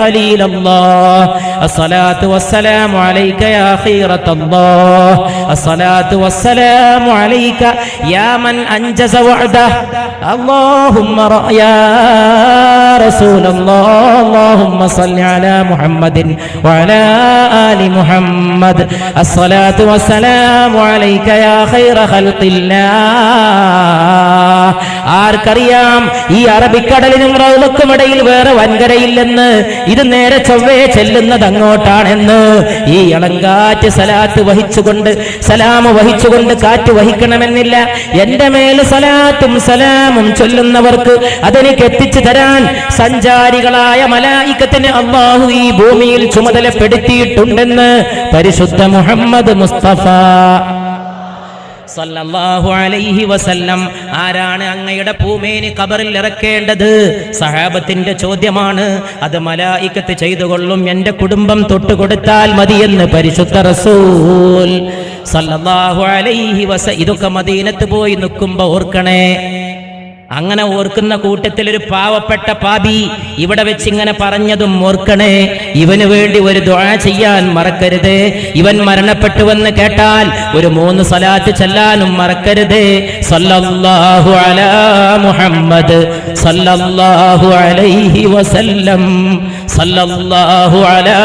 خليل الله. الصلاة والسلام عليك يا خيرة الله. الصلاة والسلام عليك يا من أنجز وعده. اللهم ر- يا رسول الله. اللهم صل على محمد وعلى آل محمد. الصلاة والسلام عليك يا خير خلق الله. ആർക്കറിയാം? ഈ അറബിക്കടലിനും റൗലക്കും ഇടയിൽ വേറെ വൻകരയില്ലെന്ന്. ഇത് നേരെ ചൊവ്വേ ചെല്ലുന്നത് അങ്ങോട്ടാണെന്ന് ഈ ഇളങ്കാറ്റ് സലാത്ത് വഹിച്ചുകൊണ്ട് സലാമ് വഹിച്ചുകൊണ്ട് കാറ്റ് വഹിക്കണമെന്നില്ല. എന്റെ മേൽ സലാത്തും സലാമും ചൊല്ലുന്നവർക്ക് അതെനിക്ക് എത്തിച്ചു തരാൻ സഞ്ചാരികളായ മലായിക്കത്തിന് അള്ളാഹു ഈ ഭൂമിയിൽ ചുമതലപ്പെടുത്തിയിട്ടുണ്ടെന്ന് പരിശുദ്ധ മുഹമ്മദ് മുസ്തഫ. സല്ലല്ലാഹു അലൈഹി വസല്ലം. ആരാണ് അങ്ങയുടെ പൂമേനി കബറിൽ ഇറക്കേണ്ടത്? സഹാബത്തിന്റെ ചോദ്യമാണ്. അത് മലായിക്കത്ത് ചെയ്തു കൊള്ളും എന്റെ കുടുംബം തൊട്ടുകൊടുത്താൽ മതിയെന്ന് പരിശുദ്ധ റസൂൽ. സല്ലല്ലാഹു അലൈഹി വസ ഇതൊക്കെ മദീനത്ത് പോയി നിൽക്കുമ്പോ ഓർക്കണേ. അങ്ങനെ ഓർക്കുന്ന കൂട്ടത്തിൽ ഒരു പാവപ്പെട്ട പാപി ഇവിടെ വെച്ച് ഇങ്ങനെ പറഞ്ഞതും ഓർക്കണേ ഇവന് വേണ്ടി ഒരു ദുഴ ചെയ്യാൻ മറക്കരുത്. ഇവൻ മരണപ്പെട്ടുവെന്ന് കേട്ടാൽ ഒരു മൂന്ന് സലാത്ത് ചെല്ലാനും മറക്കരുത്. സല്ലല്ലാഹു അലാ മുഹമ്മദ് സല്ലല്ലാഹു അലൈഹി വസല്ലം. സല്ലല്ലാഹു അലാ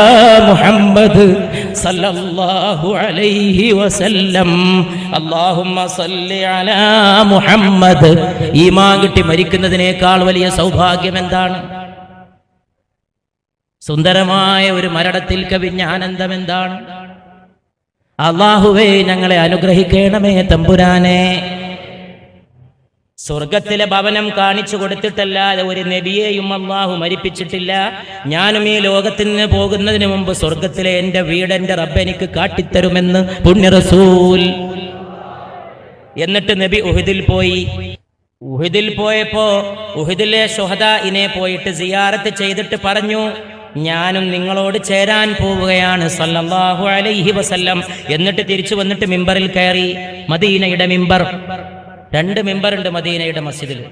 മുഹമ്മദ് സല്ലല്ലാഹു അലൈഹി വസല്ലം. അല്ലാഹുമ്മ സല്ലി അലാ മുഹമ്മദ്. ഈമാൻ കിട്ടി മരിക്കുന്നതിനേക്കാൾ വലിയ സൗഭാഗ്യം എന്താണ്? സുന്ദരമായ ഒരു മരണത്തിൽ കവിഞ്ഞ ആനന്ദം എന്താണ്? അള്ളാഹുവേ ഞങ്ങളെ അനുഗ്രഹിക്കണമേ തമ്പുരാനെ. സ്വർഗത്തിലെ ഭവനം കാണിച്ചു കൊടുത്തിട്ടല്ലാതെ ഒരു നബിയെയും അള്ളാഹു മരിപ്പിച്ചിട്ടില്ല. ഞാനും ഈ ലോകത്തിൽ നിന്ന് പോകുന്നതിന് മുമ്പ് സ്വർഗത്തിലെ എന്റെ വീട് എന്റെ റബ്ബ് എനിക്ക് കാട്ടിത്തരുമെന്ന് പുണ്യറസൂൽ. എന്നിട്ട് നബി ഉഹിദിൽ പോയി. ഉഹിദിൽ പോയപ്പോ ഉഹിദിലെ ഷുഹദ ഇനെ പോയിട്ട് സിയാറത്ത് ചെയ്തിട്ട് പറഞ്ഞു ഞാനും നിങ്ങളോട് ചേരാൻ പോവുകയാണ് സല്ലല്ലാഹു അലൈഹി വസല്ലം. എന്നിട്ട് തിരിച്ചു വന്നിട്ട് മിമ്പറിൽ കയറി. മദീനയുടെ മിമ്പർ. രണ്ട് മെമ്പറുണ്ട് മദീനയുടെ മസ്ജിദിൽ.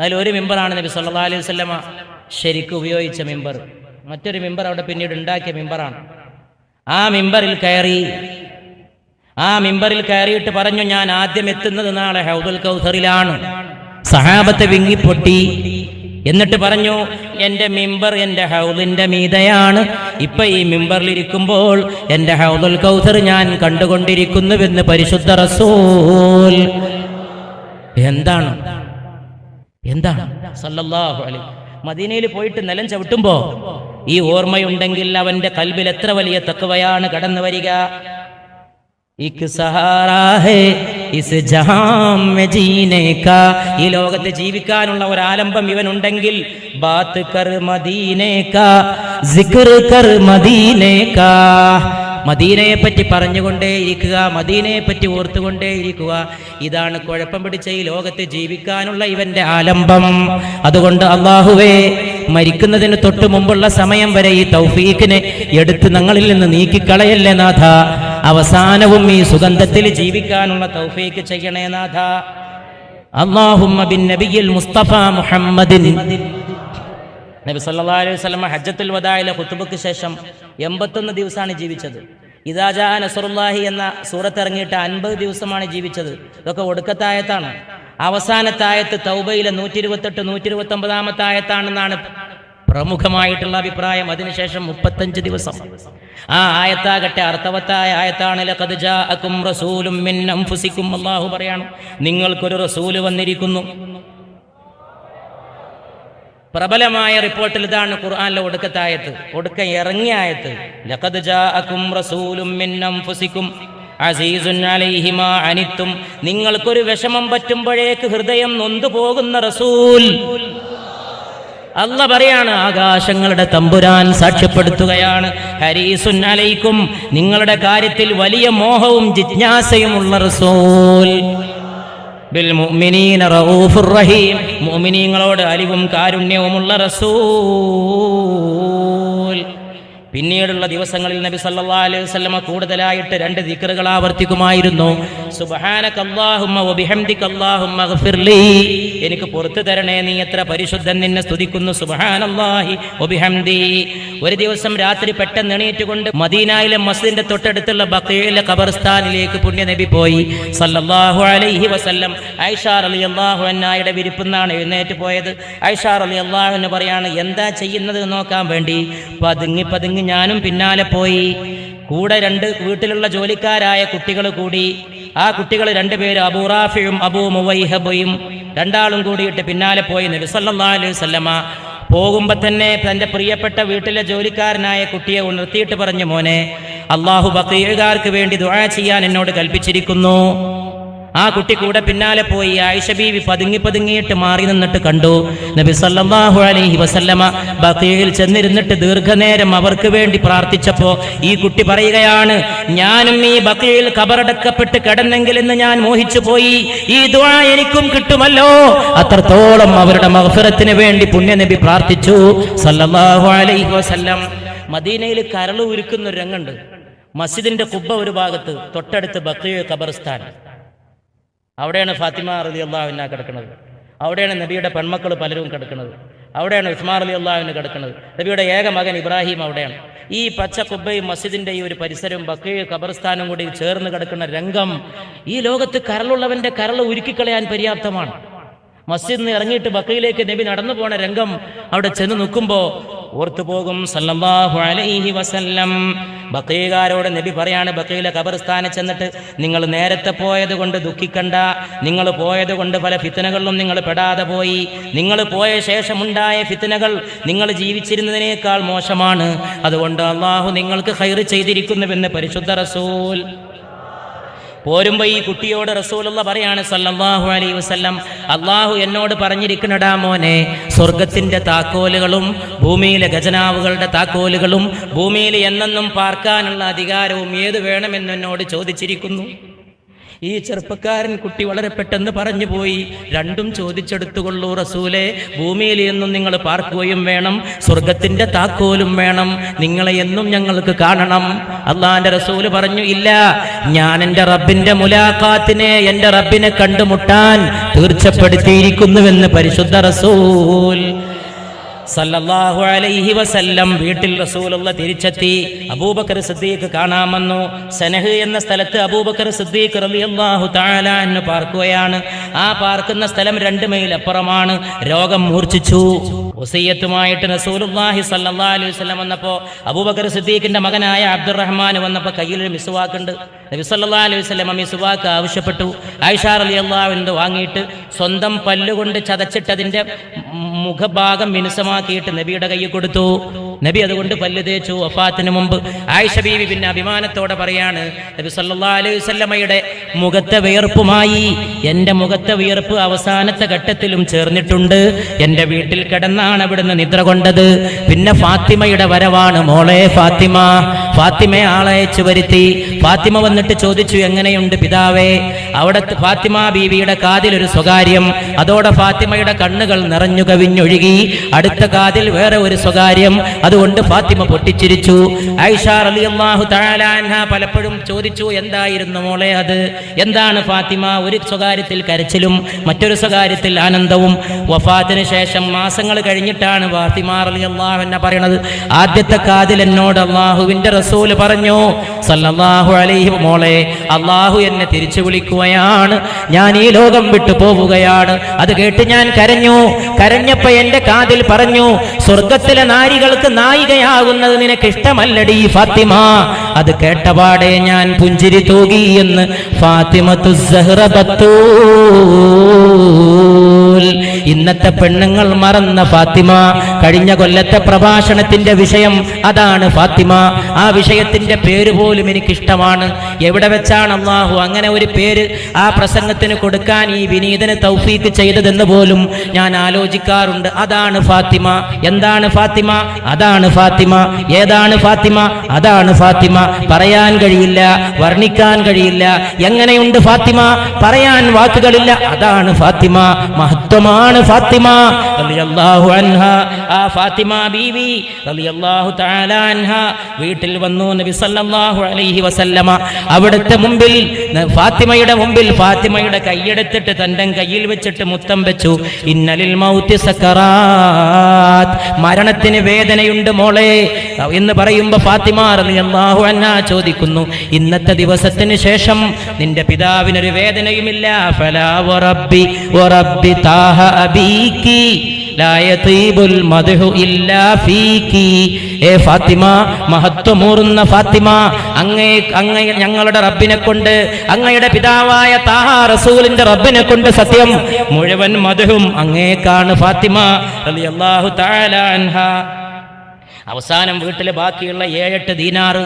അതിൽ ഒരു മെമ്പറാണ് നബി സല്ലാ അലൈഹി വസല്ലമ ശരിക്കും ഉപയോഗിച്ച മെമ്പർ. മറ്റൊരു മെമ്പർ അവിടെ പിന്നീട് ഉണ്ടാക്കിയ മെമ്പറാണ്. ആ മെമ്പറിൽ കയറി ആ മെമ്പറിൽ കയറിയിട്ട് പറഞ്ഞു ഞാൻ ആദ്യം എത്തുന്നത് നാളെ ഹൗദുൽ കൗസറിലാണ്. സഹാബത്തെ വിങ്ങിപ്പൊട്ടി. എന്നിട്ട് പറഞ്ഞു എന്റെ മിമ്പർ എന്റെ ഹൗദിന്റെ മീതയാണ്. ഇപ്പൊ ഈ മിമ്പറിൽ ഇരിക്കുമ്പോൾ എന്റെ ഹൗദുൽ കൗസർ ഞാൻ കണ്ടുകൊണ്ടിരിക്കുന്നുവെന്ന് പരിശുദ്ധ റസൂൽ. എന്താണ്? എന്താണ്? സല്ലല്ലാഹു മദീനയിൽ പോയിട്ട് നിലം ചവിട്ടുമ്പോ ഈ ഓർമ്മയുണ്ടെങ്കിൽ അവന്റെ കൽബിൽ എത്ര വലിയ തക്കവയാണ് കടന്നു വരിക? ഈ ലോകത്ത് ജീവിക്കാനുള്ള ഒരു ആലംബം ഇവനുണ്ടെങ്കിൽ ബാത്ത് കർ മദീനെ കാ സിക്ർ കർ മദീനെ കാ മദീനയെ പറ്റി പറഞ്ഞുകൊണ്ടേയിരിക്കുക മദീനയെ പറ്റി ഓർത്തുകൊണ്ടേയിരിക്കുക. ഇതാണ് കുഴപ്പം പിടിച്ച ഈ ലോകത്ത് ജീവിക്കാനുള്ള ഇവന്റെ ആലംബം. അതുകൊണ്ട് അള്ളാഹുവേ മരിക്കുന്നതിന് തൊട്ട് മുമ്പുള്ള സമയം വരെ ഈ തൗഫീഖിനെ എടുത്ത് ഞങ്ങളിൽ നിന്ന് നീക്കിക്കളയല്ലേ നാഥ? അവസാനവും ഈ സുഗന്ധത്തിൽ ജീവിക്കാനുള്ള തൗഫീഖ് ചെയ്യണേ നാഥ. അള്ളാഹുമ്മ ബിൻ നബിയിൽ മുസ്തഫ മുഹമ്മദിൻ. നബി സല്ലല്ലാഹു അലൈഹി വസല്ലം ഹജ്ജത്തുൽ വദായിലെ ഖുത്ബക്ക് ശേഷം എൺപത്തൊന്ന് ദിവസമാണ് ജീവിച്ചത്. ഇദാജാ നസറുല്ലാഹി എന്ന സൂറത്ത് ഇറങ്ങിയിട്ട് അൻപത് ദിവസമാണ് ജീവിച്ചത്. ഇതൊക്കെ ഒടുക്കത്തായത്താണ്. അവസാനത്തായത്ത് തൗബയിലെ നൂറ്റി ഇരുപത്തെട്ട് നൂറ്റി ഇരുപത്തി ഒമ്പതാമത്തെ ആയത്താണെന്നാണ് പ്രമുഖമായിട്ടുള്ള അഭിപ്രായം. അതിനുശേഷം മുപ്പത്തഞ്ച് ദിവസം. ആ ആയത്താകട്ടെ അർത്ഥവത്തായ ആയത്താണ്. റസൂലും പറയാണ് നിങ്ങൾക്കൊരു റസൂൽ വന്നിരിക്കുന്നു. പ്രബലമായ റിപ്പോർട്ടിൽ ഇതാണ് ഖുർആാനിലെ ഒടുക്കത്തായത്. ഒടുക്ക ഇറങ്ങിയ ആയത്ത് ലഖദ് ജാഅകും മിൻ അസീസുൻ നിങ്ങൾക്കൊരു വിഷമം പറ്റുമ്പോഴേക്ക് ഹൃദയം നൊന്തു പോകുന്ന റസൂൽ. അല്ല പറയാണ് ആകാശങ്ങളുടെ തമ്പുരാൻ സാക്ഷ്യപ്പെടുത്തുകയാണ്. ഹരീസുൻ അലൈക്കും നിങ്ങളുടെ കാര്യത്തിൽ വലിയ മോഹവും ജിജ്ഞാസയുമുള്ള റസൂൽ. റഹീം. മുഅ്മിനീങ്ങളോട് അലിവും കാരുണ്യവുമുള്ള റസൂൽ. പിന്നീടുള്ള ദിവസങ്ങളിൽ നബി സല്ലല്ലാഹു അലൈഹി വസല്ലമ കൂടുതലായിട്ട് രണ്ട് ദിക്റുകൾ ആവർത്തിക്കുമായിരുന്നു. എനിക്ക് പുറത്തു തരണേ നീ എത്ര പരിശുദ്ധൻ നിന്നെ സ്തുതിക്കുന്നു. സുബ്ഹാനല്ലാഹി വബിഹംദി. ഒരു ദിവസം രാത്രി പെട്ടെന്ന് എണീറ്റുകൊണ്ട് മദീനയിലെ മസ്ജിദിന്റെ തൊട്ടടുത്തുള്ള ബക്കയിലെ ഖബർസ്ഥാനിലേക്ക് പുണ്യനബി പോയി. സല്ലല്ലാഹു അലൈഹി വസല്ലം. ഐഷാർ അലി അള്ളാഹു അന്നായുടെ വിരിപ്പുന്നാണ് എഴുന്നേറ്റ് പോയത്. ഐഷാർ അലി അള്ളാഹുവിന് പറയാണ് എന്താ ചെയ്യുന്നത് നോക്കാൻ വേണ്ടി? പതുങ്ങി പതുങ്ങി ഞാനും പിന്നാലെ പോയി. കൂടെ രണ്ട് വീട്ടിലുള്ള ജോലിക്കാരായ കുട്ടികൾ കൂടി. ആ കുട്ടികൾ രണ്ടുപേരും അബൂറാഫിയും അബൂ മുവൈഹബയും രണ്ടാളും കൂടിയിട്ട് പിന്നാലെ പോയി നബി സല്ലല്ലാഹു അലൈഹി വസല്ലമ. പോകുമ്പോ തന്നെ തന്റെ പ്രിയപ്പെട്ട വീട്ടിലെ ജോലിക്കാരനായ കുട്ടിയെ ഉണർത്തിയിട്ട് പറഞ്ഞു മോനെ അള്ളാഹു ബക്കീഴുകാർക്ക് വേണ്ടി ദുആ ചെയ്യാൻ എന്നോട് കൽപ്പിച്ചിരിക്കുന്നു. ആ കുട്ടി കൂടെ പിന്നാലെ പോയി ആയിഷ ബീവി പതുങ്ങി പതുങ്ങിയിട്ട് മാറി നിന്നിട്ട് കണ്ടു. നബി സല്ലല്ലാഹു അലൈഹി വസല്ലമ ബക്കീയിൽ ചെന്നിരുന്നിട്ട് ദീർഘനേരം അവർക്ക് വേണ്ടി പ്രാർത്ഥിച്ചപ്പോ ഈ കുട്ടി പറയുകയാണ് ഞാനും ഈ ബക്കീൽ കബറടക്കപ്പെട്ട് കിടന്നെങ്കിൽ എന്ന് ഞാൻ മോഹിച്ചു പോയി. ഈ ദുആ എനിക്കും കിട്ടുമല്ലോ. അത്രത്തോളം അവരുടെ മഹഫിറത്തിന് വേണ്ടി പുണ്യനബി പ്രാർത്ഥിച്ചു. സല്ലല്ലാഹു അലൈഹി വസല്ലം മദീനയിൽ കരൾ ഉരുക്കുന്ന ഒരു രംഗുണ്ട് മസ്ജിദിന്റെ കുബ്ബ ഒരു ഭാഗത്ത് തൊട്ടടുത്ത് ബക്രീ ഖബർസ്ഥാൻ അവിടെയാണ് ഫാത്തിമ റലി അള്ളാഹുവിന കിടക്കുന്നത്. അവിടെയാണ് നബിയുടെ പെൺമക്കൾ പലരും കിടക്കുന്നത്. അവിടെയാണ് ഉസ്മാൻ അലി അള്ളാഹുവിന് കിടക്കുന്നത്. നബിയുടെ ഏക മകൻ ഇബ്രാഹിം അവിടെയാണ്. ഈ പച്ച കുബ്ബയും മസ്ജിദിന്റെ ഈ ഒരു പരിസരവും ബക്കയും ഖബർസ്ഥാനും കൂടി ചേർന്ന് കിടക്കുന്ന രംഗം ഈ ലോകത്ത് കരളുള്ളവന്റെ കരൾ ഉരുക്കിക്കളയാൻ പര്യാപ്തമാണ്. മസ്ജിദിൽ നിന്ന് ഇറങ്ങിയിട്ട് ബക്കയിലേക്ക് നബി നടന്നു പോണ രംഗം അവിടെ ചെന്ന് നിൽക്കുമ്പോ ഓർത്തു പോകും സല്ലല്ലാഹു അലൈഹി വസല്ലം. നബി പറയാണ് ബക്കയിലെ ഖബർസ്ഥാനിൽ ചെന്നിട്ട് നിങ്ങൾ നേരത്തെ പോയത് കൊണ്ട് ദുഃഖിക്കണ്ട. നിങ്ങൾ പോയത് കൊണ്ട് പല ഫിത്തനകളിലും നിങ്ങൾ പെടാതെ പോയി. നിങ്ങൾ പോയ ശേഷമുണ്ടായ ഫിത്തനകൾ നിങ്ങൾ ജീവിച്ചിരുന്നതിനേക്കാൾ മോശമാണ്. അതുകൊണ്ട് അള്ളാഹു നിങ്ങൾക്ക് ഹൈർ ചെയ്തിരിക്കുന്നുവെന്ന് പരിശുദ്ധ റസൂൽ പോരുമ്പോ ഈ കുട്ടിയോട് റസൂലുള്ള പറയാണ് സല്ലാഹു അലൈ വസല്ലം അള്ളാഹു എന്നോട് പറഞ്ഞിരിക്കണടാ മോനെ സ്വർഗത്തിന്റെ താക്കോലുകളും ഭൂമിയിലെ ഖജനാവുകളുടെ താക്കോലുകളും ഭൂമിയിൽ എന്നെന്നും പാർക്കാനുള്ള അധികാരവും ഏത് വേണമെന്ന് എന്നോട് ചോദിച്ചിരിക്കുന്നു? ഈ ചെറുപ്പക്കാരൻ കുട്ടി വളരെ പെട്ടെന്ന് പറഞ്ഞു പോയി. രണ്ടും ചോദിച്ചെടുത്തുകൊള്ളൂ റസൂലെ. ഭൂമിയിൽ എന്നും നിങ്ങൾ പാർക്കുകയും വേണം. സ്വർഗത്തിന്റെ താക്കോലും വേണം. നിങ്ങളെ എന്നും ഞങ്ങൾക്ക് കാണണം. അള്ളാന്റെ റസൂൽ പറഞ്ഞു ഇല്ല. ഞാൻ എന്റെ റബ്ബിന്റെ മുലാഖാത്തിനെ എന്റെ റബ്ബിനെ കണ്ടുമുട്ടാൻ തീർച്ചപ്പെടുത്തിയിരിക്കുന്നുവെന്ന് പരിശുദ്ധ റസൂൽ സല്ലല്ലാഹു അലൈഹി വസല്ലം വീട്ടിൽ റസൂലുള്ള തിരിച്ചെത്തി. അബൂബക്കർ സിദ്ദീഖ് കാണാമെന്നു സനഹ് എന്ന സ്ഥലത്ത് അബൂബക്കർ സിദ്ദീഖ് റളിയല്ലാഹു താല എന്ന് പാർക്കുകയാണ്. ആ പാർക്കുന്ന സ്ഥലം രണ്ട് മൈൽ അപ്പുറമാണ്. രോഗം മൂർച്ഛിച്ചു. വസീയത്തുമായിട്ട് റസൂലുള്ളാഹി സല്ലാ അലൈഹി വസല്ലം വന്നപ്പോൾ അബൂബക്കർ സിദ്ദീഖിന്റെ മകനായ അബ്ദുറഹ്മാൻ വന്നപ്പോൾ കയ്യിലൊരു മിസുവാക്കുണ്ട്. നബി സല്ലാ അലൈഹി വസല്ലം മിസ്വാക്ക് ആവശ്യപ്പെട്ടു. ആയിഷാർ റളിയല്ലാഹു അൻഹ വാങ്ങിയിട്ട് സ്വന്തം പല്ലുകൊണ്ട് ചതച്ചിട്ടതിന്റെ മുഖഭാഗം മിനുസമാക്കിയിട്ട് നബിയുടെ കയ്യിൽ കൊടുത്തു. നബി അതുകൊണ്ട് പല്ല് തേച്ചു വഫാത്തിന് മുമ്പ്. ആയിഷ ബീവി പിന്നെ അഭിമാനത്തോടെ പറയാണ് നബി സല്ലാ അലൈഹി വസല്ലമയുടെ മുഖത്തെ വിയർപ്പുമായി എന്റെ മുഖത്തെ വിയർപ്പ് അവസാനത്തെ ഘട്ടത്തിലും ചേർന്നിട്ടുണ്ട്. എന്റെ വീട്ടിൽ കിടന്നാണ് അവിടുന്ന് നിദ്ര കൊണ്ടത്. പിന്നെ ഫാത്തിമയുടെ വരവാണ് മോളെ ഫാത്തിമ ഫാത്തിമയെ ആളയച്ചു വരുത്തി. ഫാത്തിമ വന്നിട്ട് ചോദിച്ചു എങ്ങനെയുണ്ട് പിതാവേ? അവിടെ ഫാത്തിമ ബീവിയുടെ കാതിൽ ഒരു സ്വകാര്യം അതോടെ ഫാത്തിമയുടെ കണ്ണുകൾ നിറഞ്ഞു കവിഞ്ഞൊഴുകി. അടുത്ത കാതിൽ വേറെ ഒരു സ്വകാര്യം അതുകൊണ്ട് ഫാത്തിമ പൊട്ടിച്ചിരിച്ചു. റളിയല്ലാഹു പലപ്പോഴും ചോദിച്ചു എന്തായിരുന്നു മോളെ അത്? എന്താണ് ഫാത്തിമ? ഒരു സ്വകാര്യത്തിൽ കരച്ചിലും മറ്റൊരു സ്വകാര്യത്തിൽ ആനന്ദവും. വഫാത്തിന് ശേഷം മാസങ്ങൾ കഴിഞ്ഞിട്ടാണ് ഫാത്തിമ റളിയല്ലാഹു അൻഹ പറയുന്നത് ആദ്യത്തെ കാതിൽ എന്നോട് അള്ളാഹുവിന്റെ റസൂൽ പറഞ്ഞു സല്ലല്ലാഹു അലൈഹി മോളെ അള്ളാഹു എന്നെ തിരിച്ചു വിളിക്കുകയാണ് ഞാൻ ഈ ലോകം വിട്ടു പോവുകയാണ്. അത് കേട്ട് ഞാൻ കരഞ്ഞു. കരഞ്ഞപ്പോ എന്റെ കാതിൽ പറഞ്ഞു സ്വർഗത്തിലെ നാരികൾക്ക് നായികയാകുന്നത് നിനക്ക് ഇഷ്ടമല്ലടി ഫാത്തിമ. അത് കേട്ടപാടെ ഞാൻ പുഞ്ചിരി തൂകി എന്ന് ഫാത്തിമത്തു സഹ്റബത്തൂൽ ഇന്നത്തെ പെണ്ണുങ്ങൾ മറന്ന ഫാത്തിമ കഴിഞ്ഞ കൊല്ലത്തെ പ്രഭാഷണത്തിന്റെ വിഷയം അതാണ് ഫാത്തിമ. ആ വിഷയത്തിന്റെ പേര് പോലും എനിക്കിഷ്ടമാണ്. എവിടെ വെച്ചാണ് അള്ളാഹു അങ്ങനെ ഒരു പേര് ആ പ്രസംഗത്തിന് കൊടുക്കാൻ ഈ വിനീതന് തൗഫീക്ക് ചെയ്തതെന്ന് പോലും ഞാൻ ആലോചിക്കാറുണ്ട്. അതാണ് ഫാത്തിമ. എന്താണ് ഫാത്തിമ? അതാണ് ഫാത്തിമ. ഏതാണ് ഫാത്തിമ? അതാണ് ഫാത്തിമ. പറയാൻ കഴിയില്ല വർണിക്കാൻ കഴിയില്ല. എങ്ങനെയുണ്ട് ഫാത്തിമ? പറയാൻ വാക്കുകളില്ല. അതാണ് ഫാത്തിമ. മഹത്വമാണ് ഫാത്തിമ റളിയല്ലാഹു അൻഹ. ആ ഫാത്തിമ ബീവി റളിയല്ലാഹു തആല അൻഹ വീട്ടിൽ വന്നു നബി സല്ലല്ലാഹു അലൈഹി വസല്ലമ. അവിടുത്തെ മുമ്പിൽ ഫാത്തിമയുടെ മുമ്പിൽ ഫാത്തിമയുടെ കൈയെടുത്തിട്ട് തന്റെ കയ്യിൽ വെച്ചിട്ട് മുത്തം വെച്ചു. ഇന്നലിൽ മൗത്തി സക്കറാത്ത് മരണത്തിന് വേദനയുണ്ട് മോളെ എന്ന് പറയുമ്പോൾ ഫാത്തിമ റളിയല്ലാഹു അൻഹ ചോദിക്കുന്നു ഇന്നത്തെ ദിവസത്തിന് ശേഷം നിന്റെ പിതാവിനൊരു വേദനയുമില്ല? ഫലാ വറബ്ബി വറബ്ബി താഹ അബീക്കി മഹത്വമൂറുന്ന ഫാത്തിമ അങ്ങേ അങ്ങേ ഞങ്ങളുടെ റബ്ബിനെ കൊണ്ട് അങ്ങയുടെ പിതാവായ താഹ റസൂലിന്റെ റബ്ബിനെ കൊണ്ട് സത്യം മുഴുവൻ മധുവും അങ്ങേക്കാണ് ഫാത്തിമ അൻഹ. അവസാനം വീട്ടിലെ ബാക്കിയുള്ള ഏഴെട്ട് ദീനാറ്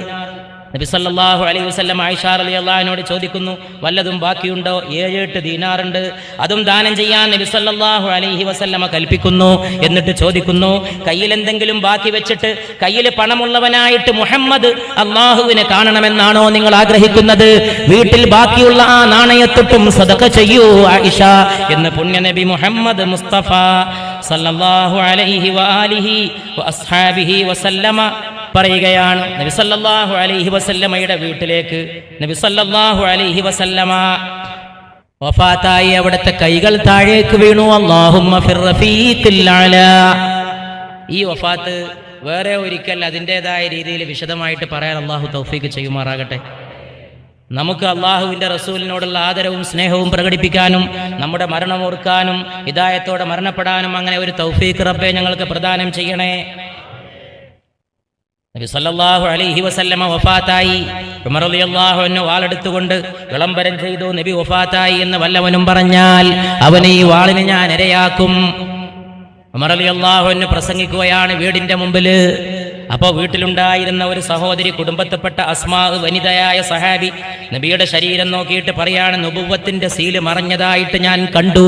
നബി സല്ലല്ലാഹു അലൈഹി ആയിഷാർ അലി അള്ളഹാനോട് ചോദിക്കുന്നു വല്ലതും ബാക്കിയുണ്ടോ? ഏഴെട്ട് ദീനാറുണ്ട്. അതും ദാനം ചെയ്യാൻ നബി സല്ലല്ലാഹു അലൈഹി വസല്ലമ കൽപ്പിക്കുന്നു എന്നിട്ട് ചോദിക്കുന്നു കയ്യിൽ എന്തെങ്കിലും ബാക്കി വെച്ചിട്ട് കയ്യിൽ പണമുള്ളവനായിട്ട് മുഹമ്മദ് അള്ളാഹുവിനെ കാണണമെന്നാണോ നിങ്ങൾ ആഗ്രഹിക്കുന്നത്? വീട്ടിൽ ബാക്കിയുള്ള ആ നാണയത്തൊട്ടും സദഖ ചെയ്യൂ ആയിഷ എന്ന് പുണ്യനബി മുഹമ്മദ് മുസ്തഫ സല്ലല്ലാഹു അലൈഹി വആലിഹി വഅസ്ഹാബിഹി വസല്ലമ പറയുകയാണ്. നബിസല്ലാഹു അലൈഹി വസല്ലമയുടെ വീട്ടിലേക്ക് നബിസല്ലാഹു അലൈഹി വസല്ലമ വഫാത്തായി അവിടുത്തെ കൈകൾ താഴേക്ക് വീണു. അലാ ഈ വഫാത്ത് വേറെ ഒരിക്കൽ അതിന്റെതായ രീതിയിൽ വിശദമായിട്ട് പറയാൻ അള്ളാഹു തൗഫീക്ക് ചെയ്യുമാറാകട്ടെ. നമുക്ക് അള്ളാഹുവിന്റെ റസൂലിനോടുള്ള ആദരവും സ്നേഹവും പ്രകടിപ്പിക്കാനും നമ്മുടെ മരണം ഓർക്കാനും ഹിദായത്തോടെ മരണപ്പെടാനും അങ്ങനെ ഒരു തൗഫീഖ് റബ്ബെ ഞങ്ങൾക്ക് പ്രദാനം ചെയ്യണേ. നബി സല്ലല്ലാഹു അലൈഹി വസല്ലമ വഫാത്തായി. ഉമർ റളിയല്ലാഹു അൻഹു വാളെടുത്തുകൊണ്ട് വിളംബരം ചെയ്തു നബി വഫാത്തായി എന്ന് വല്ലവനും പറഞ്ഞാൽ അവനെ ഈ വാളിനെ ഞാൻ ഇരയാക്കും. ഉമർ റളിയല്ലാഹു അൻഹു പ്രസംഗിക്കുകയാണ് വീടിന്റെ മുമ്പിൽ. അപ്പോൾ വീട്ടിലുണ്ടായിരുന്ന ഒരു സഹോദരി കുടുംബത്തിൽപ്പെട്ട അസ്മാ വനിതയായ സഹാബി നബിയുടെ ശരീരം നോക്കിയിട്ട് പറയാണ് നുബുവത്തിന്റെ സീൽ മറഞ്ഞതായിട്ട് ഞാൻ കണ്ടു.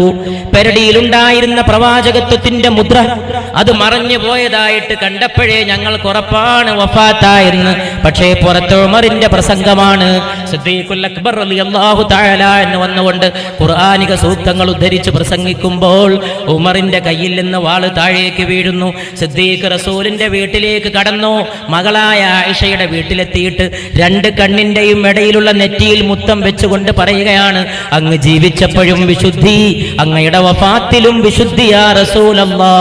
പെരടിയിലുണ്ടായിരുന്ന പ്രവാചകത്വത്തിന്റെ മുദ്ര അത് മറഞ്ഞു പോയതായിട്ട് കണ്ടപ്പോഴേ ഞങ്ങൾ കുറപ്പാണ് വഫാത്തായെന്ന്. പക്ഷേ പുറത്ത് ഉമറിന്റെ പ്രസംഗമാണ് അക്ബർ എന്ന് വന്നുകൊണ്ട് ഖുർആാനിക സൂക്തങ്ങൾ ഉദ്ധരിച്ച് പ്രസംഗിക്കുമ്പോൾ ഉമറിന്റെ കയ്യിൽ നിന്ന് വാൾ താഴേക്ക് വീഴുന്നു. സിദ്ദീഖ് റസൂലിന്റെ വീട്ടിലേക്ക് കടന്നു മകളായ ആയിഷയുടെ വീട്ടിലെത്തിയിട്ട് രണ്ട് കണ്ണിന്റെയും ഇടയിലുള്ള നെറ്റിയിൽ മുത്തം വെച്ചുകൊണ്ട് പറയുകയാണ് അങ്ങ് ജീവിച്ചപ്പോഴും വിശുദ്ധി അങ്ങയുടെ വഫാത്തിലും വിശുദ്ധിയാ റസൂലല്ലാ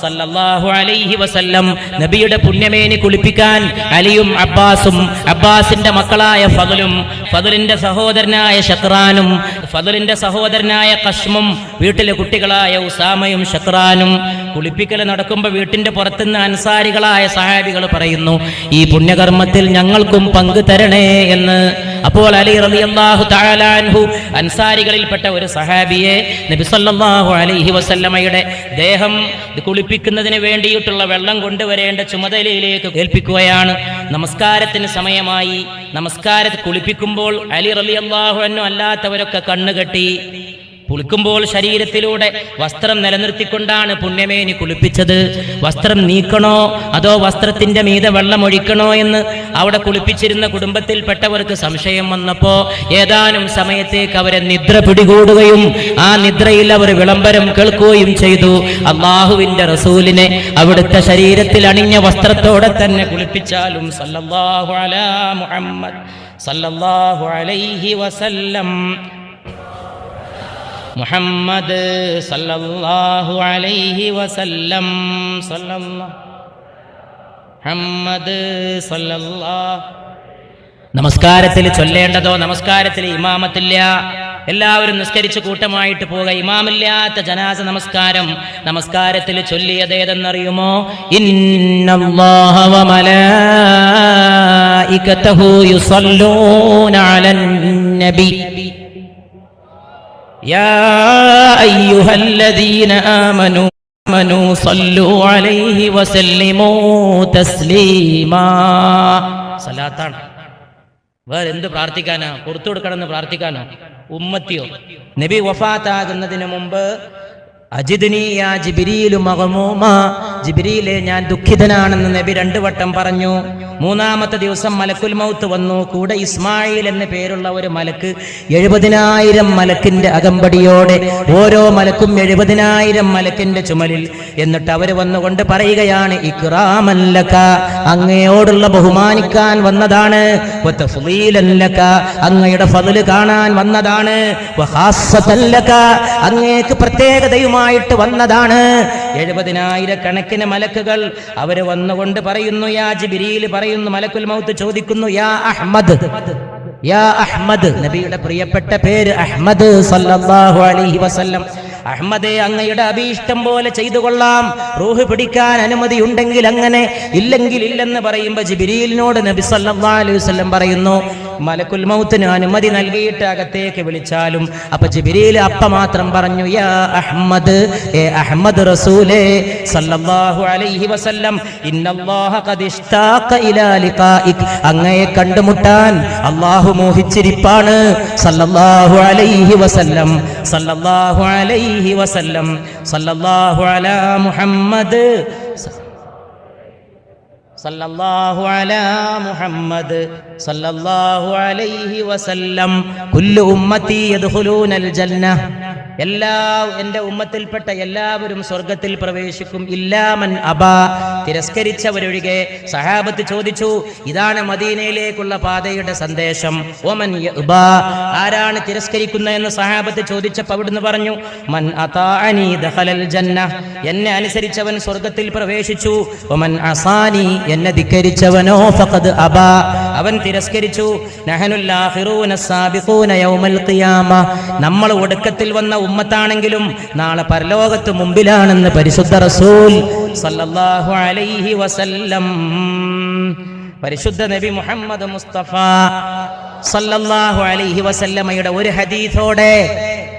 സല്ലല്ലാഹു അലൈഹി വസല്ലം നബിയുടെ പുണ്യമേനി കുളിപ്പിക്കാൻ അലിയും അബ്ബാസും അബ്ബാസിന്റെ മക്കളായ ഫദലും ഫദലിന്റെ സഹോദരനായ ഷക്രാനും ഫദലിന്റെ സഹോദരനായ കഷ്മും വീട്ടിലെ കുട്ടികളായ ഉസാമയും ഷക്രാനും കുളിപ്പിക്കൽ നടക്കുമ്പോൾ വീട്ടിന്റെ പുറത്തുനിന്ന് അൻസാരികളായ സഹാബികൾ പറയുന്നു ഈ പുണ്യകർമ്മത്തിൽ ഞങ്ങൾക്കും പങ്ക് തരണേ എന്ന് അപ്പോൾ അലി റളിയല്ലാഹു തആല അൻഹു അൻസാരികളിൽപ്പെട്ട ഒരു സഹാബിയെ നബി സല്ലല്ലാഹു അലൈഹി വസല്ലമയുടെ ദേഹം കുളിപ്പിക്കുന്നതിന് വേണ്ടിയിട്ടുള്ള വെള്ളം കൊണ്ടുവരേണ്ട ചുമതലയിലേക്ക് ഏൽപ്പിക്കുകയാണ്. നമസ്കാരത്തിന് സമയമായി. നമസ്കാര കുളിപ്പിക്കുമ്പോൾ അലി റളിയല്ലാഹു അൻഹു അല്ലാത്തവരൊക്കെ കണ്ണുകെട്ടി കുളിക്കുമ്പോൾ ശരീരത്തിലൂടെ വസ്ത്രം നിലനിർത്തിക്കൊണ്ടാണ് പുണ്യമേനി കുളിപ്പിച്ചത്. വസ്ത്രം നീക്കണോ അതോ വസ്ത്രത്തിന്റെ മീതെ വെള്ളം ഒഴിക്കണോ എന്ന് അവിടെ കുളിപ്പിച്ചിരുന്ന കുടുംബത്തിൽപ്പെട്ടവർക്ക് സംശയം വന്നപ്പോ ഏതാനും സമയത്തേക്ക് അവരെ നിദ്ര പിടികൂടുകയും ആ നിദ്രയിൽ അവർ വിളംബരം കേൾക്കുകയും ചെയ്തു. അള്ളാഹുവിന്റെ റസൂലിനെ അവിടുത്തെ ശരീരത്തിൽ അണിഞ്ഞ വസ്ത്രത്തോടെ തന്നെ കുളിപ്പിച്ചാലും സല്ലല്ലാഹു അലാ മുഹമ്മദ് സല്ലല്ലാഹു അലൈഹി വസല്ലം മുഹമ്മദ് സല്ലല്ലാഹു അലൈഹി വസല്ലം. മുഹമ്മദ് നമസ്കാരത്തിൽ ചൊല്ലേണ്ടതോ നമസ്കാരത്തിൽ ഇമാമത്തില്ല. എല്ലാവരും നിസ്കരിച്ച് കൂട്ടമായിട്ട് പോക ഇമാമില്ലാത്ത ജനാസ നമസ്കാരം നമസ്കാരത്തിൽ ചൊല്ലിയത് ഏതെന്നറിയുമോ? ഇന്നല്ലാഹ യുസല്ലൂന അലൻ നബി. يا أيها الذين آمنوا آمنوا صلوا عليه وسلموا تسليما സലാത്താണ് വേറെ എന്ത് പ്രാർത്ഥിക്കാനാ പുറത്തു കൊടുക്കണമെന്ന് പ്രാർത്ഥിക്കാനോ ഉമ്മത്തിയോ നബി വഫാത്താകുന്നതിന് മുമ്പ് ജിബിരിയിലു ഞാൻ ദുഃഖിതനാണെന്ന് നബി രണ്ടു വട്ടം പറഞ്ഞു. മൂന്നാമത്തെ ദിവസം മലക്കുൽ മൗത്ത് വന്നു. കൂടെ ഇസ്മായിൽ എന്ന പേരുള്ള ഒരു മലക്ക് എഴുപതിനായിരം മലക്കിന്റെ അകമ്പടിയോടെ ഓരോ മലക്കും എഴുപതിനായിരം മലക്കിന്റെ ചുമലിൽ എന്നിട്ട് അവർ വന്നുകൊണ്ട് പറയുകയാണ് ഇക്റാമല്ലക്ക അങ്ങയോടുള്ള ബഹുമാനിക്കാൻ വന്നതാണ്. അങ്ങയുടെ ഫതിൽ കാണാൻ വന്നതാണ്. അങ്ങേക്ക് ലക, പ്രത്യേകതയുമായിട്ട് വന്നതാണ്. എഴുപതിനായിരക്കണക്കിന് മലക്കുകൾ അവർ വന്നുകൊണ്ട് പറയുന്നു യാ ജിബിരിയിൽ പറയുന്നു മലക്കുൽ മൗത്ത് ചോദിക്കുന്നു യാ അഹ്മദ് യാ അഹ്മദ് നബിയുടെ പ്രിയപ്പെട്ട പേര് അഹ്മദ് സല്ലല്ലാഹു അലൈഹി വസല്ലം. അഹ്മദേ അങ്ങയുടെ അഭീഷ്ടം പോലെ ചെയ്തു കൊള്ളാം റൂഹ് പിടിക്കാൻ അനുമതി ഉണ്ടെങ്കിൽ അങ്ങനെ ഇല്ലെങ്കിൽ ഇല്ലെന്ന് പറയുമ്പോൾ ജിബിരിയിലിനോട് നബി സല്ലല്ലാഹു അലൈഹി പറയുന്നു മലക്കുൽ മൗത്തിന് അനുമതി നൽകിയിട്ട് അകത്തേക്ക് വിളിച്ചാലും. അപ്പൊ ജിബിരിയിൽ അപ്പ മാത്രം പറഞ്ഞു യാ അഹ്മദ് ഏ അഹ്മദ് റസൂലേ സല്ലല്ലാഹു അലൈഹി വസല്ലം ഇന്നല്ലാഹ ഖദ് ഇലാ ലിഖാഇക്. അങ്ങയെ കണ്ടുമുട്ടാൻ അല്ലാഹു മോഹിച്ചിരിപ്പാണ്. സല്ലല്ലാഹു അലൈഹി വസല്ലം സല്ലല്ലാഹു അലൈഹി വസല്ലം. സല്ലല്ലാഹു അലാ മുഹമ്മദ്. സല്ലല്ലാഹു അലാ മുഹമ്മദ്. സല്ലല്ലാഹു അലൈഹി വസല്ലം. കുല്ലു ഉമ്മത്തി യദ്ഖുലൂനൽ ജന്ന. എല്ലാ എന്റെ ഉമ്മത്തിൽപ്പെട്ട എല്ലാവരും സ്വർഗത്തിൽ പ്രവേശിക്കും. ഇല്ലാമൻ അബ. തിരസ്കരിച്ചവരൊഴികെ സഹാബത്ത് ചോദിച്ചു ഇതാണ് മദീനയിലേക്കുള്ള പാതയുടെ സന്ദേശം. ഓമൻ. ആരാണ് തിരസ്കരിക്കുന്ന എന്ന് സഹാബത്ത് ചോദിച്ചപ്പോൾ അവിടുന്ന് പറഞ്ഞു മൻ ജന്ന. എന്നെ അനുസരിച്ചവൻ സ്വർഗത്തിൽ പ്രവേശിച്ചു. ഒമൻ അസാനി. എന്നെ ധിക്കരിച്ചവനോ ഫഖദ് അബാ. അവൻ തിരസ്കരിച്ചു നമ്മൾ ഒടുക്കത്തിൽ വന്ന ഉമ്മത്താണെങ്കിലും നാളെ പരലോകത്ത് മുമ്പിലാണെന്ന് പരിശുദ്ധ റസൂൽ സല്ലല്ലാഹു അലൈഹി വസല്ലം പരിശുദ്ധ നബി മുഹമ്മദ് മുസ്തഫ സല്ലല്ലാഹു അലൈഹി വസല്ലമയുടെ ഒരു ഹദീഥോടെ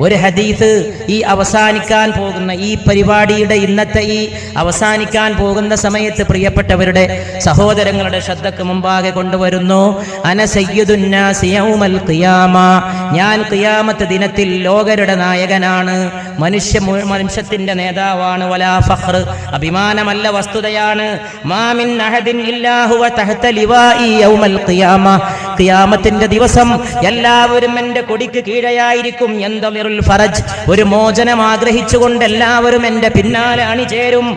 ഒരു ഹദീസ് ഈ അവസാനിക്കാൻ പോകുന്ന ഈ പരിപാടിയുടെ ഇന്നത്തെ ഈ അവസാനിക്കാൻ പോകുന്ന സമയത്ത് പ്രിയപ്പെട്ടവരുടെ സഹോദരങ്ങളുടെ ശ്രദ്ധക്ക് മുമ്പാകെ കൊണ്ടുവരുന്നു. ഞാൻ ഖിയാമത്ത് ദിനത്തിൽ ലോകരുടെ നായകനാണ്. മനുഷ്യ മനുഷ്യത്തിന്റെ നേതാവാണ്. വലാ ഫഖ്ർ. അഭിമാനമല്ല വസ്തുതയാണ്. മാമിൻ ലിവാഇ യൗമൽ ഖിയാമ. ഖിയാമത്തിന്റെ ദിവസം എല്ലാവരും എന്റെ കൊടിക്ക് കീഴയായിരിക്കും. എന്തളിറുൽ ഫറജ്? ഒരു മോചനം ആഗ്രഹിച്ചുകൊണ്ട് എല്ലാവരും എന്റെ പിന്നാലെ അണിചേരും.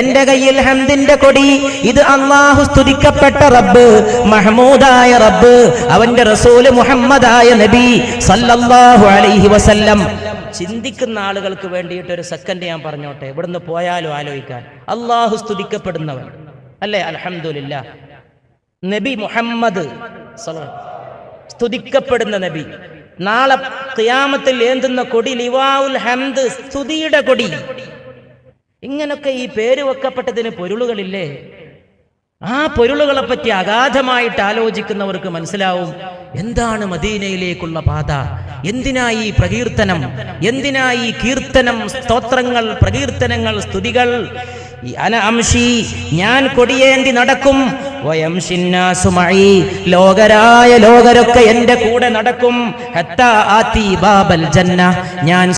എന്റെ കയ്യിൽ ഹംദിന്റെ കൊടി. ഇത് അള്ളാഹു സ്തുതിക്കപ്പെട്ട റബ്ബ് മഹമൂദായ റബ്ബ് അവന്റെ റസൂൽ മുഹമ്മദായ നബി സല്ലല്ലാഹു അലൈഹി വസല്ലം. ചിന്തിക്കുന്ന ആളുകൾക്ക് വേണ്ടിയിട്ട് ഒരു സെക്കൻഡ് ഞാൻ പറഞ്ഞോട്ടെ. ഇവിടുന്ന് പോയാലും ആലോചിക്കാൻ. അള്ളാഹു സ്തുതിക്കപ്പെടുന്നവൻ. അല്ലേ? അൽഹംദുലില്ല നബി മുഹമ്മദ് സ്തുതിക്കപ്പെടുന്ന നബി. നാളെ ക്യാമത്തിൽ ഏന്തുന്ന കൊടി ലിവാഉൽ ഹംദ് സ്തുതിയുടെ കൊടി. ഇങ്ങനൊക്കെ ഈ പേര് വെക്കപ്പെട്ടതിന് പൊരുളുകളില്ലേ? ആ പൊരുളുകളെ പറ്റി അഗാധമായിട്ട് ആലോചിക്കുന്നവർക്ക് മനസ്സിലാവും. എന്താണ് മദീനയിലേക്കുള്ള പാത? എന്തിനായി പ്രകീർത്തനം? എന്തിനായി കീർത്തനം? സ്തോത്രങ്ങൾ പ്രകീർത്തനങ്ങൾ സ്തുതികൾ? അന അംഷി ഞാൻ കൊടിയേന്തി നടക്കും. ലോകരായ ലോകരൊക്കെ എന്റെ കൂടെ നടക്കും. ഞാൻ